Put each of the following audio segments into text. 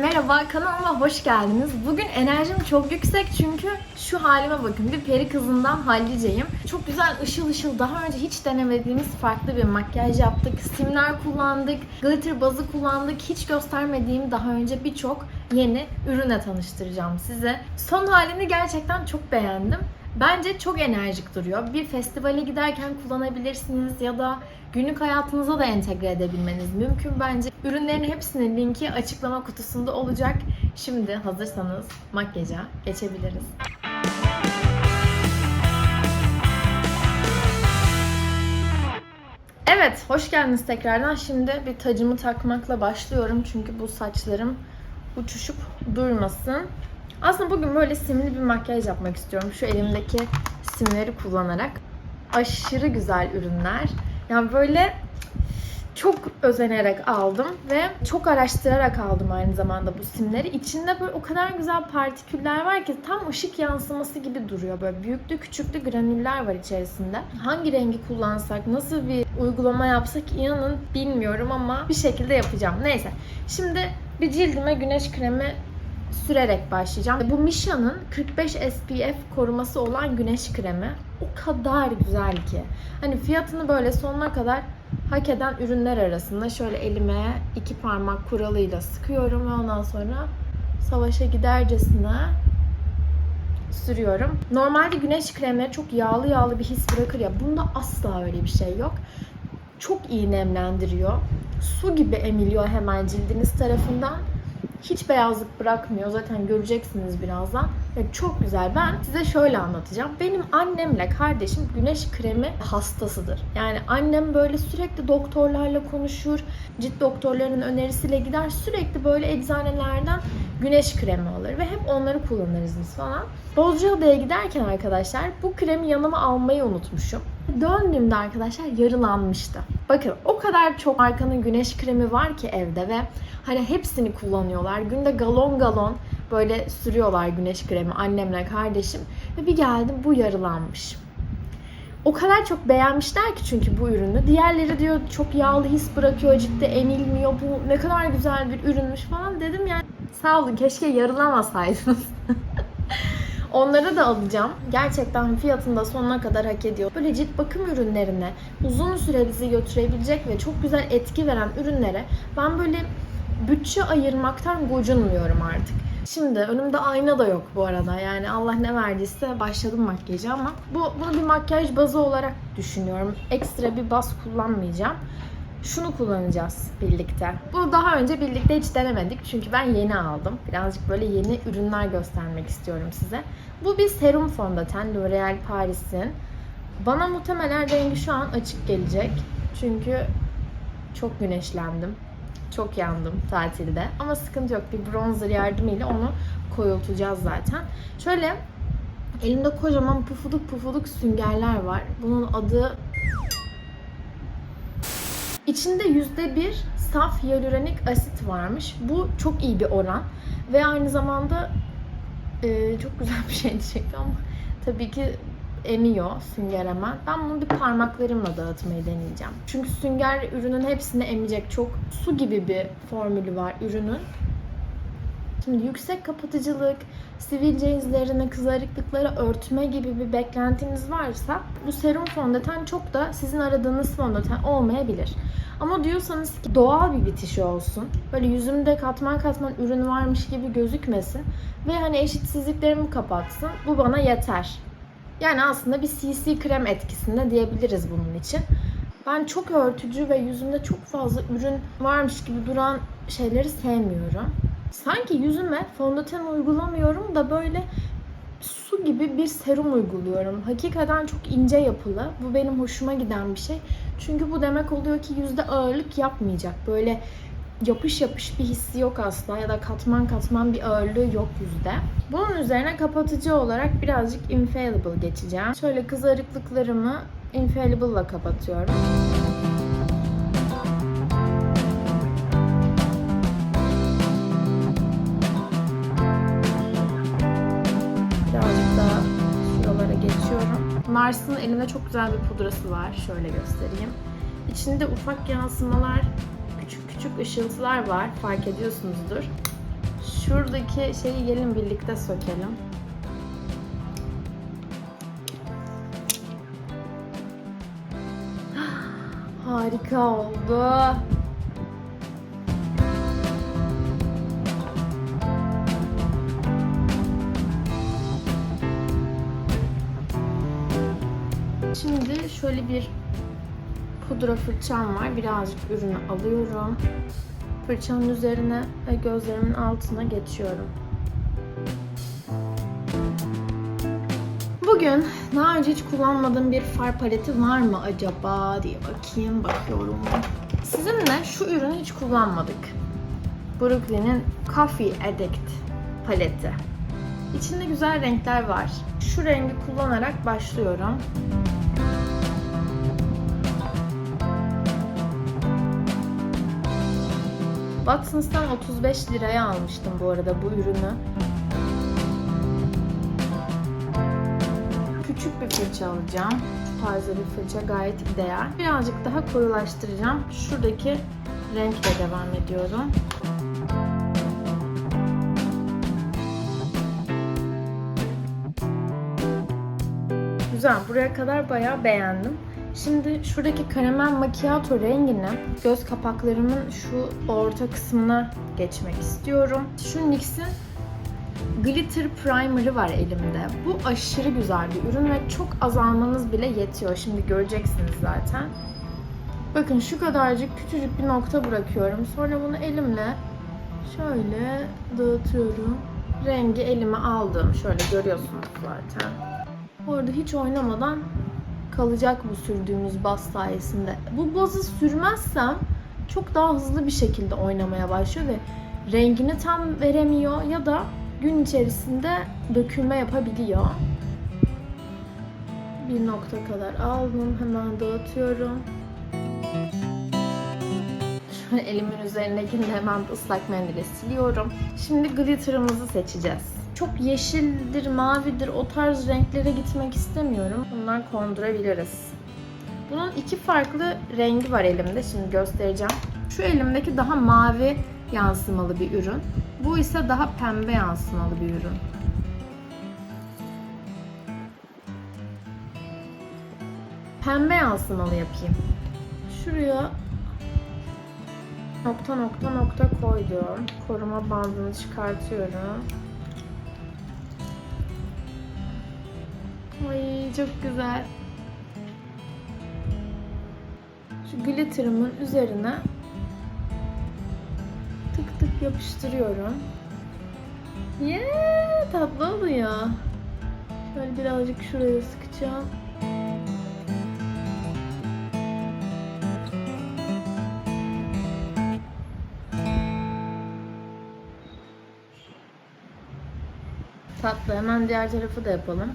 merhaba kanalıma hoş geldiniz. Bugün enerjim çok yüksek çünkü şu halime bakın bir peri kızından halliceyim. Çok güzel ışıl ışıl daha önce hiç denemediğimiz farklı bir makyaj yaptık. Simler kullandık, glitter bazı kullandık. Hiç göstermediğim daha önce birçok yeni ürüne tanıştıracağım size. Son halini gerçekten çok beğendim. Bence çok enerjik duruyor. Bir festivale giderken kullanabilirsiniz ya da günlük hayatınıza da entegre edebilmeniz mümkün bence. Ürünlerin hepsinin linki açıklama kutusunda olacak. Şimdi hazırsanız makyaja geçebiliriz. Evet, hoş geldiniz tekrardan. Şimdi bir tacımı takmakla başlıyorum çünkü bu saçlarım uçuşup durmasın. Aslında bugün böyle simli bir makyaj yapmak istiyorum. Şu elimdeki simleri kullanarak. Aşırı güzel ürünler. Yani böyle çok özenerek aldım ve çok araştırarak aldım aynı zamanda bu simleri. İçinde böyle o kadar güzel partiküller var ki tam ışık yansıması gibi duruyor. Böyle büyüklü küçüklü granüller var içerisinde. Hangi rengi kullansak, nasıl bir uygulama yapsak inanın bilmiyorum ama bir şekilde yapacağım. Neyse. Şimdi bir cildime güneş kremi sürerek başlayacağım. Bu Misha'nın 45 SPF koruması olan güneş kremi o kadar güzel ki. Hani fiyatını böyle sonuna kadar hak eden ürünler arasında şöyle elime iki parmak kuralıyla sıkıyorum ve ondan sonra savaşa gidercesine sürüyorum. Normalde güneş kremleri çok yağlı yağlı bir his bırakır ya. Bunda asla öyle bir şey yok. Çok iyi nemlendiriyor. Su gibi emiliyor hemen cildiniz tarafından hiç beyazlık bırakmıyor. Zaten göreceksiniz birazdan. Ve çok güzel. Ben size şöyle anlatacağım. Benim annemle kardeşim güneş kremi hastasıdır. Yani annem böyle sürekli doktorlarla konuşur. Cilt doktorlarının önerisiyle gider. Sürekli böyle eczanelerden güneş kremi alır. Ve hep onları kullanırız biz falan. Bozcaada'ya giderken arkadaşlar bu kremi yanıma almayı unutmuşum. Döndüğümde arkadaşlar yarılanmıştı. Bakın o kadar çok markanın güneş kremi var ki evde ve hani hepsini kullanıyorlar. Günde galon galon böyle sürüyorlar güneş kremi annemle kardeşim. Ve bir geldim bu yarılanmış. O kadar çok beğenmişler ki çünkü bu ürünü. Diğerleri diyor çok yağlı his bırakıyor, ciltte emilmiyor. Bu ne kadar güzel bir ürünmüş falan dedim yani. Sağ olun keşke yarılamasaydınız. Onları da alacağım. Gerçekten fiyatını da sonuna kadar hak ediyor. Böyle cilt bakım ürünlerine uzun süre bizi götürebilecek ve çok güzel etki veren ürünlere ben böyle bütçe ayırmaktan gocunmuyorum artık. Şimdi önümde ayna da yok bu arada. Yani Allah ne verdiyse başladım makyaja ama bu bunu bir makyaj bazı olarak düşünüyorum. Ekstra bir baz kullanmayacağım. Şunu kullanacağız birlikte. Bunu daha önce birlikte hiç denemedik çünkü ben yeni aldım. Birazcık böyle yeni ürünler göstermek istiyorum size. Bu bir serum fondöten L'Oreal Paris'in. Bana muhtemelen rengi şu an açık gelecek. Çünkü çok güneşlendim. Çok yandım tatilde. Ama sıkıntı yok. Bir bronzer yardımıyla onu koyultacağız zaten. Şöyle elimde kocaman pufuduk pufuduk süngerler var. Bunun adı İçinde %1 saf hyaluronik asit varmış. Bu çok iyi bir oran. Ve aynı zamanda e, çok güzel bir şey diyecektim ama tabii ki emiyor sünger hemen. Ben bunu bir parmaklarımla dağıtmayı deneyeceğim. Çünkü sünger ürünün hepsini emecek. Çok su gibi bir formülü var ürünün. Şimdi yüksek kapatıcılık, sivilce izlerini, kızarıklıkları örtme gibi bir beklentiniz varsa bu serum fondöten çok da sizin aradığınız fondöten olmayabilir. Ama diyorsanız ki doğal bir bitişi olsun. Böyle yüzümde katman katman ürün varmış gibi gözükmesin. Ve hani eşitsizliklerimi kapatsın. Bu bana yeter. Yani aslında bir CC krem etkisinde diyebiliriz bunun için. Ben çok örtücü ve yüzümde çok fazla ürün varmış gibi duran şeyleri sevmiyorum. Sanki yüzüme fondöten uygulamıyorum da böyle su gibi bir serum uyguluyorum. Hakikaten çok ince yapılı. Bu benim hoşuma giden bir şey. Çünkü bu demek oluyor ki yüzde ağırlık yapmayacak. Böyle yapış yapış bir hissi yok asla ya da katman katman bir ağırlığı yok yüzde. Bunun üzerine kapatıcı olarak birazcık Infallible geçeceğim. Şöyle kızarıklıklarımı Infallible ile kapatıyorum. Geçiyorum. Nars'ın elinde çok güzel bir pudrası var. Şöyle göstereyim. İçinde ufak yansımalar, küçük küçük ışıltılar var. Fark ediyorsunuzdur. Şuradaki şeyi gelin birlikte sökelim. Harika oldu. Şöyle bir pudra fırçam var. Birazcık ürünü alıyorum. Fırçanın üzerine ve gözlerimin altına geçiyorum. Bugün daha önce hiç kullanmadığım bir far paleti var mı acaba diye bakayım, bakıyorum. Sizinle şu ürünü hiç kullanmadık. Brooklyn'in Coffee Addict paleti. İçinde güzel renkler var. Şu rengi kullanarak başlıyorum. Watsons'tan 35 liraya almıştım bu arada bu ürünü. Küçük bir fırça alacağım. Şu tarzda bir fırça gayet ideal. Birazcık daha koyulaştıracağım. Şuradaki renkle devam ediyorum. Güzel. Buraya kadar bayağı beğendim. Şimdi şuradaki karamel macchiato rengini göz kapaklarımın şu orta kısmına geçmek istiyorum. Şu NYX'in Glitter Primer'ı var elimde. Bu aşırı güzel bir ürün ve çok az almanız bile yetiyor. Şimdi göreceksiniz zaten. Bakın şu kadarcık küçücük bir nokta bırakıyorum. Sonra bunu elimle şöyle dağıtıyorum. Rengi elime aldım. Şöyle görüyorsunuz zaten. Orada hiç oynamadan kalacak bu sürdüğümüz baz sayesinde. Bu bazı sürmezsem çok daha hızlı bir şekilde oynamaya başlıyor ve rengini tam veremiyor ya da gün içerisinde dökülme yapabiliyor. Bir nokta kadar aldım. Hemen dağıtıyorum. Şöyle elimin üzerindekini de hemen ıslak mendile siliyorum. Şimdi glitter'ımızı seçeceğiz. Çok yeşildir, mavidir o tarz renklere gitmek istemiyorum. Bundan kondurabiliriz. Bunun iki farklı rengi var elimde. Şimdi göstereceğim. Şu elimdeki daha mavi yansımalı bir ürün. Bu ise daha pembe yansımalı bir ürün. Pembe yansımalı yapayım. Şuraya nokta nokta nokta koydum. Koruma bandını çıkartıyorum. Ay çok güzel. Şu glitter'ımın üzerine tık tık yapıştırıyorum. Yeah, tatlı oluyor. Şöyle birazcık şuraya sıkacağım. Tatlı. Hemen diğer tarafı da yapalım.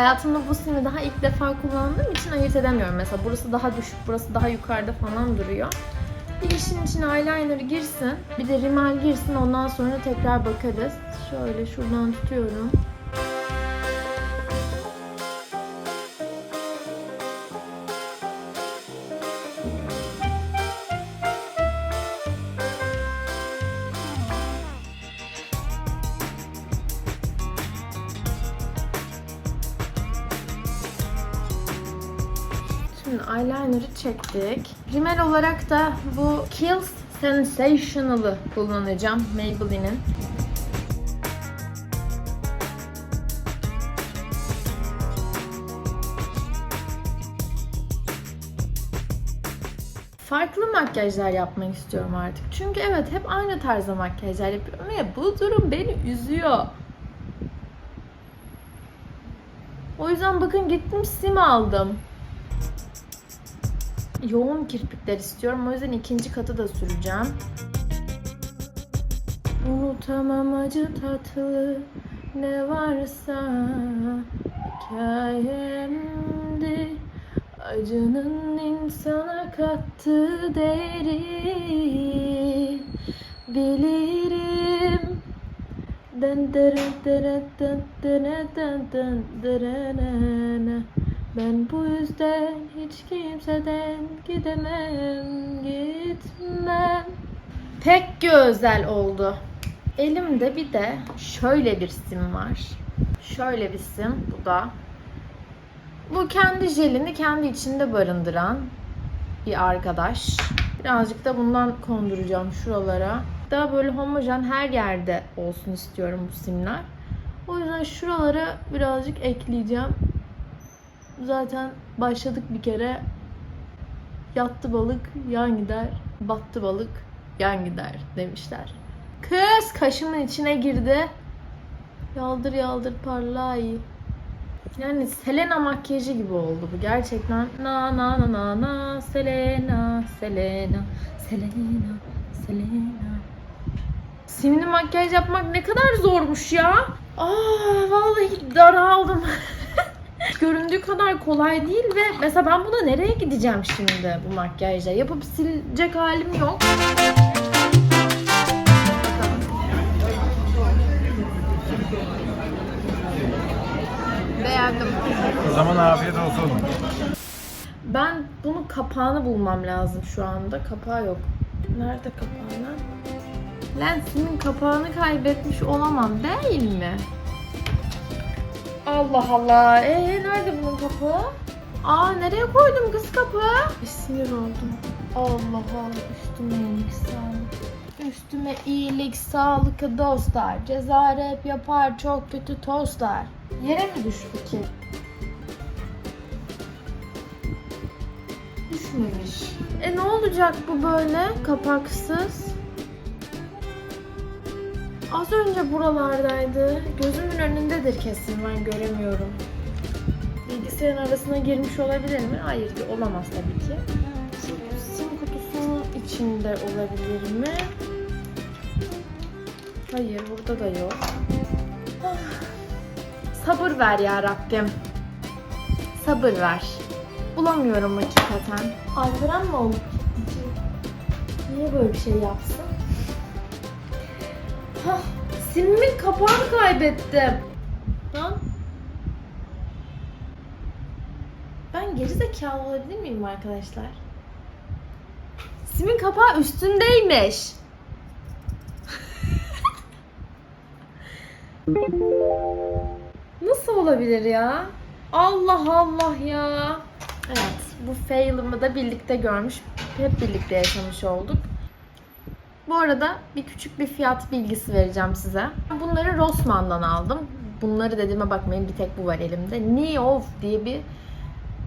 Hayatımda bu simi daha ilk defa kullandığım için ayırt edemiyorum. Mesela burası daha düşük, burası daha yukarıda falan duruyor. Bir işin içine eyeliner girsin, bir de rimel girsin ondan sonra tekrar bakarız. Şöyle şuradan tutuyorum. Çektik. Rimel olarak da bu Kiehl's Sensational'ı kullanacağım Maybelline'in. Farklı makyajlar yapmak istiyorum artık. Çünkü evet hep aynı tarzda makyajlar yapıyorum ve bu durum beni üzüyor. O yüzden bakın gittim sim aldım yoğun kirpikler istiyorum. O yüzden ikinci katı da süreceğim. Unutamam acı tatlı ne varsa hikayemde Acının insana kattığı değeri bilirim. Den dere den den dere ne ne Ben bu yüzden hiç kimseden gidemem, gitmem. Pek güzel oldu. Elimde bir de şöyle bir sim var. Şöyle bir sim bu da. Bu kendi jelini kendi içinde barındıran bir arkadaş. Birazcık da bundan konduracağım şuralara. Daha böyle homojen her yerde olsun istiyorum bu simler. O yüzden şuralara birazcık ekleyeceğim. Zaten başladık bir kere. Yattı balık yan gider, battı balık yan gider demişler. Kız kaşımın içine girdi. Yaldır yaldır parlay. Yani Selena makyajı gibi oldu bu gerçekten. Na na na na na Selena Selena Selena Selena. Simli makyaj yapmak ne kadar zormuş ya. Aa vallahi daraldım. Göründüğü kadar kolay değil ve mesela ben buna nereye gideceğim şimdi bu makyajla? Yapıp silecek halim yok. Beğendim. O zaman afiyet olsun. Ben bunun kapağını bulmam lazım şu anda. Kapağı yok. Nerede kapağı lan? Lensimin kapağını kaybetmiş olamam değil mi? Allah Allah. Ee nerede bunun kapağı? Aa nereye koydum kız kapağı? Bir sinir oldum. Allah Allah üstüme iyilik sağlık. Üstüme iyilik sağlık dostlar. Ceza hep yapar çok kötü tostlar. Yere mi düştü ki? Düşmemiş. E ne olacak bu böyle kapaksız? Az önce buralardaydı. Gözümün önündedir kesin ben göremiyorum. Bilgisayarın arasına girmiş olabilir mi? Hayır olamaz tabii ki. Sim kutusunun içinde olabilir mi? Hayır burada da yok. Ah. Sabır ver ya Rabbim. Sabır ver. Bulamıyorum hakikaten. Alperen mi olup? Niye böyle bir şey yapsın? Hah, simimin kapağını kaybettim. Lan. Ben geri zekalı olabilir miyim arkadaşlar? Simin kapağı üstündeymiş. Nasıl olabilir ya? Allah Allah ya. Evet, bu fail'ımı da birlikte görmüş, hep birlikte yaşamış olduk. Bu arada bir küçük bir fiyat bilgisi vereceğim size. Bunları Rossmann'dan aldım. Bunları dediğime bakmayın bir tek bu var elimde. Neof diye bir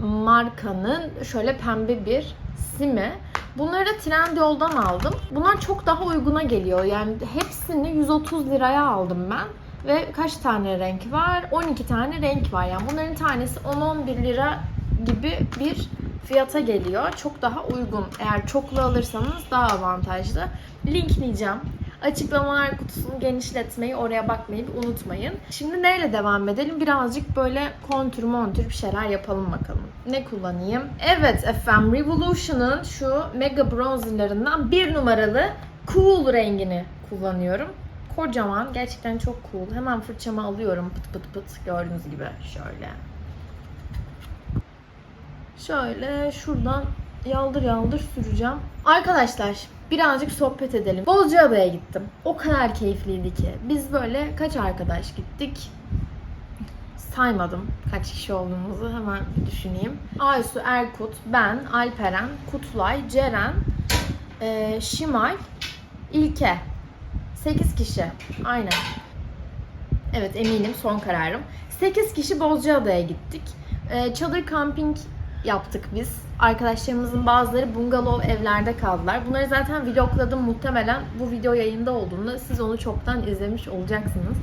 markanın şöyle pembe bir simi. Bunları da Trendyol'dan aldım. Bunlar çok daha uyguna geliyor. Yani hepsini 130 liraya aldım ben. Ve kaç tane renk var? 12 tane renk var. Yani bunların tanesi 10-11 lira gibi bir fiyata geliyor. Çok daha uygun. Eğer çoklu alırsanız daha avantajlı. Linkleyeceğim. Açıklamalar kutusunu genişletmeyi, oraya bakmayı unutmayın. Şimdi neyle devam edelim? Birazcık böyle kontür montür bir şeyler yapalım bakalım. Ne kullanayım? Evet efendim Revolution'ın şu Mega Bronzer'larından bir numaralı Cool rengini kullanıyorum. Kocaman. Gerçekten çok cool. Hemen fırçamı alıyorum pıt pıt pıt. Gördüğünüz gibi şöyle. Şöyle şuradan yaldır yaldır süreceğim. Arkadaşlar birazcık sohbet edelim. Bozcaada'ya gittim. O kadar keyifliydi ki. Biz böyle kaç arkadaş gittik? Saymadım kaç kişi olduğumuzu hemen bir düşüneyim. Aysu, Erkut, ben, Alperen, Kutlay, Ceren, e, Şimal, İlke. 8 kişi. Aynen. Evet eminim son kararım. 8 kişi Bozcaada'ya gittik. Ee, çadır kamping yaptık biz. Arkadaşlarımızın bazıları bungalov evlerde kaldılar. Bunları zaten vlogladım muhtemelen. Bu video yayında olduğunda siz onu çoktan izlemiş olacaksınız.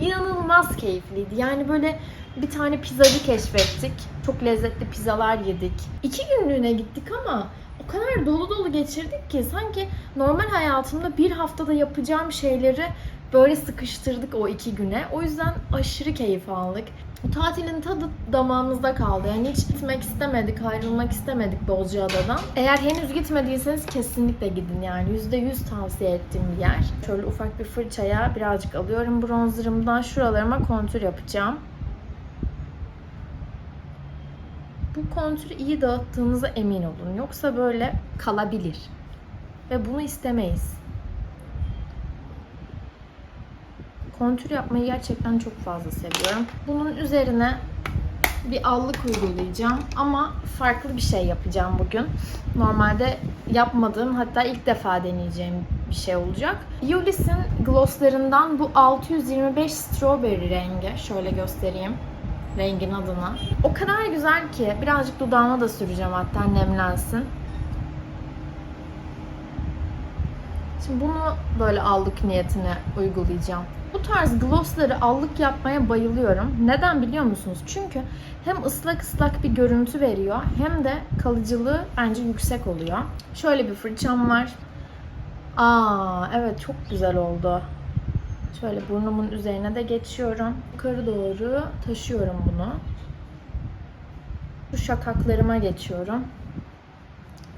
İnanılmaz keyifliydi. Yani böyle bir tane pizzacı keşfettik. Çok lezzetli pizzalar yedik. İki günlüğüne gittik ama o kadar dolu dolu geçirdik ki sanki normal hayatımda bir haftada yapacağım şeyleri böyle sıkıştırdık o iki güne. O yüzden aşırı keyif aldık. Tatilin tadı damağımızda kaldı. Yani hiç gitmek istemedik, ayrılmak istemedik Bozcaada'dan. Eğer henüz gitmediyseniz kesinlikle gidin yani. %100 tavsiye ettiğim bir yer. Şöyle ufak bir fırçaya birazcık alıyorum bronzerımdan. Şuralarıma kontür yapacağım. Bu kontürü iyi dağıttığınıza emin olun. Yoksa böyle kalabilir. Ve bunu istemeyiz. Kontür yapmayı gerçekten çok fazla seviyorum. Bunun üzerine bir allık uygulayacağım ama farklı bir şey yapacağım bugün. Normalde yapmadığım hatta ilk defa deneyeceğim bir şey olacak. Yulis'in glosslarından bu 625 strawberry rengi. Şöyle göstereyim rengin adını. O kadar güzel ki birazcık dudağıma da süreceğim hatta nemlensin. Şimdi bunu böyle allık niyetine uygulayacağım. Bu tarz glossları allık yapmaya bayılıyorum. Neden biliyor musunuz? Çünkü hem ıslak ıslak bir görüntü veriyor hem de kalıcılığı bence yüksek oluyor. Şöyle bir fırçam var. Aa evet çok güzel oldu. Şöyle burnumun üzerine de geçiyorum. Yukarı doğru taşıyorum bunu. Şu şakaklarıma geçiyorum.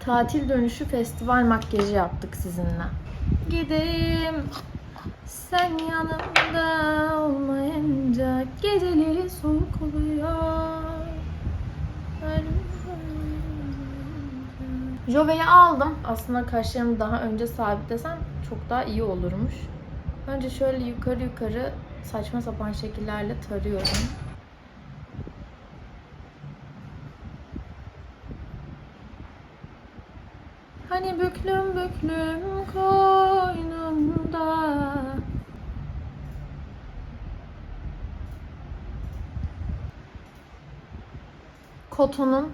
Tatil dönüşü festival makyajı yaptık sizinle. Gideyim sen yanımda olmayınca geceleri soğuk oluyor. Jove'yi aldım. Aslında kaşlarımı daha önce sabitlesem çok daha iyi olurmuş. Önce şöyle yukarı yukarı saçma sapan şekillerle tarıyorum. Hani büklüm büklüm koynunda Koton'un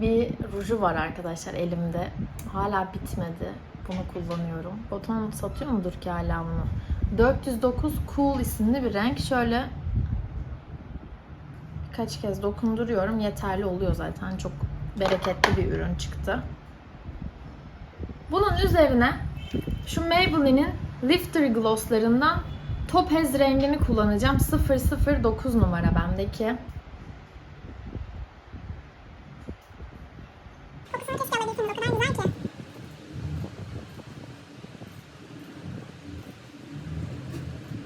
bir ruju var arkadaşlar elimde. Hala bitmedi. Bunu kullanıyorum. Koton satıyor mudur ki hala bunu? 409 Cool isimli bir renk. Şöyle birkaç kez dokunduruyorum. Yeterli oluyor zaten. Çok bereketli bir ürün çıktı. Bunun üzerine şu Maybelline'in Lifter Gloss'larından Topaz rengini kullanacağım. 009 numara bendeki. Ki.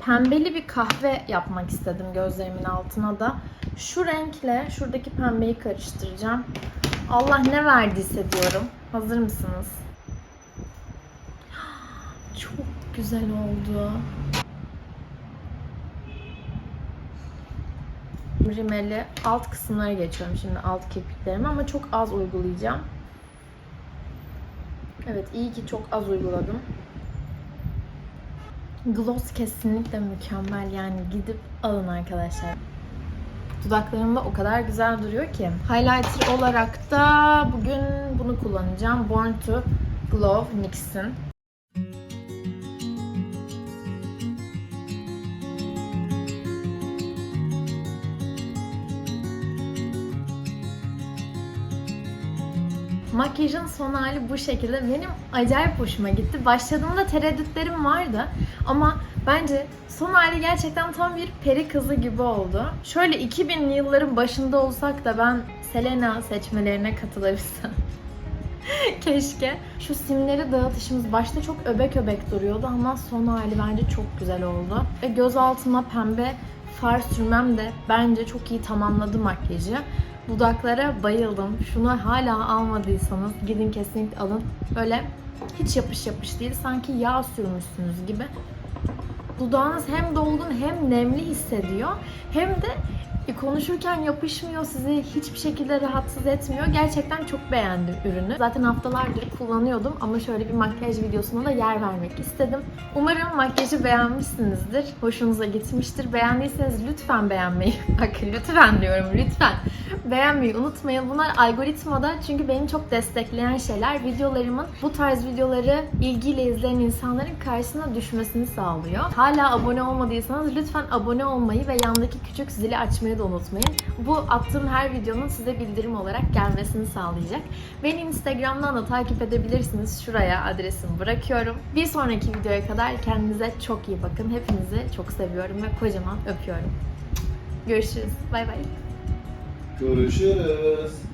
pembeli bir kahve yapmak istedim gözlerimin altına da. Şu renkle şuradaki pembeyi karıştıracağım. Allah ne verdiyse diyorum. Hazır mısınız? Çok güzel oldu. Rimeli alt kısımlara geçiyorum şimdi alt kirpiklerime ama çok az uygulayacağım. Evet iyi ki çok az uyguladım. Gloss kesinlikle mükemmel yani gidip alın arkadaşlar. Dudaklarımda o kadar güzel duruyor ki. Highlighter olarak da bugün bunu kullanacağım. Born to Glow NYX'in. Makyajın son hali bu şekilde. Benim acayip hoşuma gitti. Başladığımda tereddütlerim vardı ama bence son hali gerçekten tam bir peri kızı gibi oldu. Şöyle 2000'li yılların başında olsak da ben Selena seçmelerine katılabilsem. Keşke. Şu simleri dağıtışımız başta çok öbek öbek duruyordu ama son hali bence çok güzel oldu. Ve göz altıma pembe far sürmem de bence çok iyi tamamladı makyajı. Dudaklara bayıldım. Şunu hala almadıysanız gidin kesinlikle alın. Böyle hiç yapış yapış değil. Sanki yağ sürmüşsünüz gibi. Dudağınız hem dolgun hem nemli hissediyor. Hem de konuşurken yapışmıyor, sizi hiçbir şekilde rahatsız etmiyor. Gerçekten çok beğendim ürünü. Zaten haftalardır kullanıyordum ama şöyle bir makyaj videosuna da yer vermek istedim. Umarım makyajı beğenmişsinizdir. Hoşunuza gitmiştir. Beğendiyseniz lütfen beğenmeyi, bak lütfen diyorum lütfen beğenmeyi unutmayın. Bunlar algoritmada çünkü beni çok destekleyen şeyler. Videolarımın bu tarz videoları ilgiyle izleyen insanların karşısına düşmesini sağlıyor. Hala abone olmadıysanız lütfen abone olmayı ve yandaki küçük zili açmayı da unutmayın. Bu attığım her videonun size bildirim olarak gelmesini sağlayacak. Beni Instagram'dan da takip edebilirsiniz. Şuraya adresimi bırakıyorum. Bir sonraki videoya kadar kendinize çok iyi bakın. Hepinizi çok seviyorum ve kocaman öpüyorum. Görüşürüz. Bay bay. Görüşürüz.